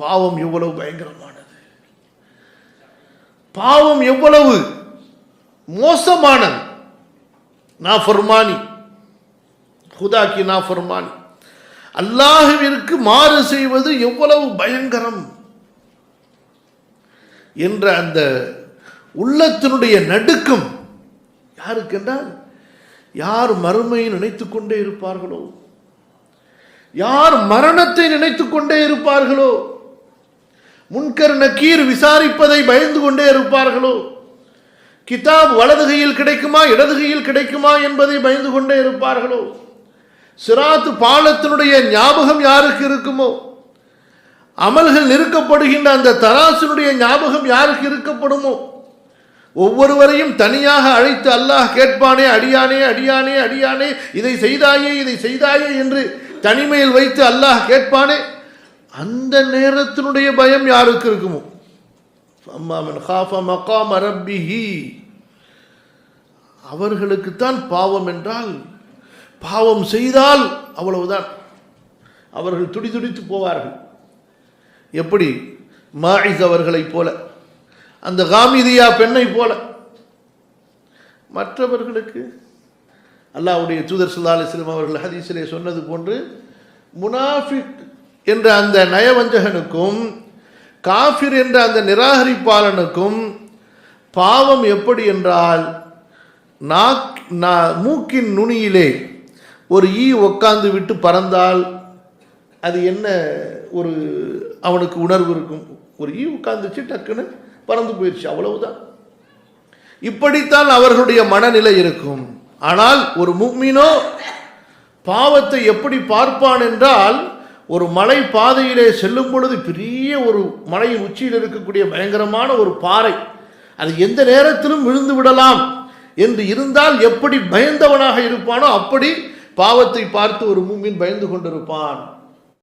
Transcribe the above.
பாவம் எவ்வளவு பயங்கரமானது. பாவம் எவ்வளவு மோசமானது. நாஃபர்மானி. ஹுதாக்கி ஃபர்மானி அல்லாஹுவிற்கு மாறு செய்வது எவ்வளவு பயங்கரம். என்ற அந்த உள்ளத்தினுடைய நடுக்கம் யாருக்கென்றால் யார் மறுமையை நினைத்து கொண்டே இருப்பார்களோ? யார் மரணத்தை நினைத்து கொண்டே இருப்பார்களோ? முன்கர் நக்கீர் விசாரிப்பதை பயந்து கொண்டே இருப்பார்களோ? கிதாப் வலதுகையில் கிடைக்குமா இடதுகையில் கிடைக்குமா என்பதை பயந்து கொண்டே இருப்பார்களோ? சிராத்து பாலத்தினுடைய ஞாபகம் யாருக்கு இருக்குமோ? அமல்கள் நிறுக்கப்படுகின்ற அந்த தராசினுடைய ஞாபகம் யாருக்கு இருக்கப்படுமோ? ஒவ்வொருவரையும் தனியாக அழைத்து அல்லாஹ் கேட்பானே அடியானே அடியானே அடியானே இதை செய்தாயே இதை செய்தாயே என்று தனிமையில் வைத்து அல்லாஹ் கேட்பானே? அந்த நேரத்தினுடைய பயம் யாருக்கு இருக்குமோ? அம்மாமன் ஹாஃப மகாம ரப்பிஹி. அவர்களுக்குத்தான் பாவம் என்றால் பாவம் செய்தால் அவ்வளவுதான். அவர்கள் துடிதுடித்து போவார்கள். எப்படி? மாயிஸ் அவர்களைப் போல. அந்த காமிதியா பெண்ணை போல. மற்றவர்களுக்கு அல்லாவுடைய தூதர் சுல்லா அலிஸ்லம் அவர்கள் ஹதீஸிலே சொன்னது போன்று முனாஃபிக் என்ற அந்த நயவஞ்சகனுக்கும் காஃபிர் என்ற அந்த நிராகரிப்பாளனுக்கும் பாவம் எப்படி என்றால் நாக் நா- மூக்கின் நுனியிலே ஒரு ஈ உக்காந்து விட்டு பறந்தால் அது என்ன ஒரு அவனுக்கு உணர்வு இருக்கும்? ஒரு ஈ உட்காந்துச்சு டக்குன்னு பறந்து போயிடுச்சு அவ்வளவுதான். இப்படித்தான் அவர்களுடைய மனநிலை இருக்கும். ஆனால் ஒரு முக்மினோ பாவத்தை எப்படி பார்ப்பான் என்றால் ஒரு மலை பாதையிலே செல்லும் பொழுது பெரிய ஒரு மலையின் உச்சியில் இருக்கக்கூடிய பயங்கரமான ஒரு பாறை. அது எந்த நேரத்திலும் விழுந்து விடலாம். என்று இருந்தால் எப்படி பயந்தவனாக இருப்பானோ அப்படி பாவத்தை பார்த்து ஒரு மூமின் பயந்து கொண்டிருப்பான்.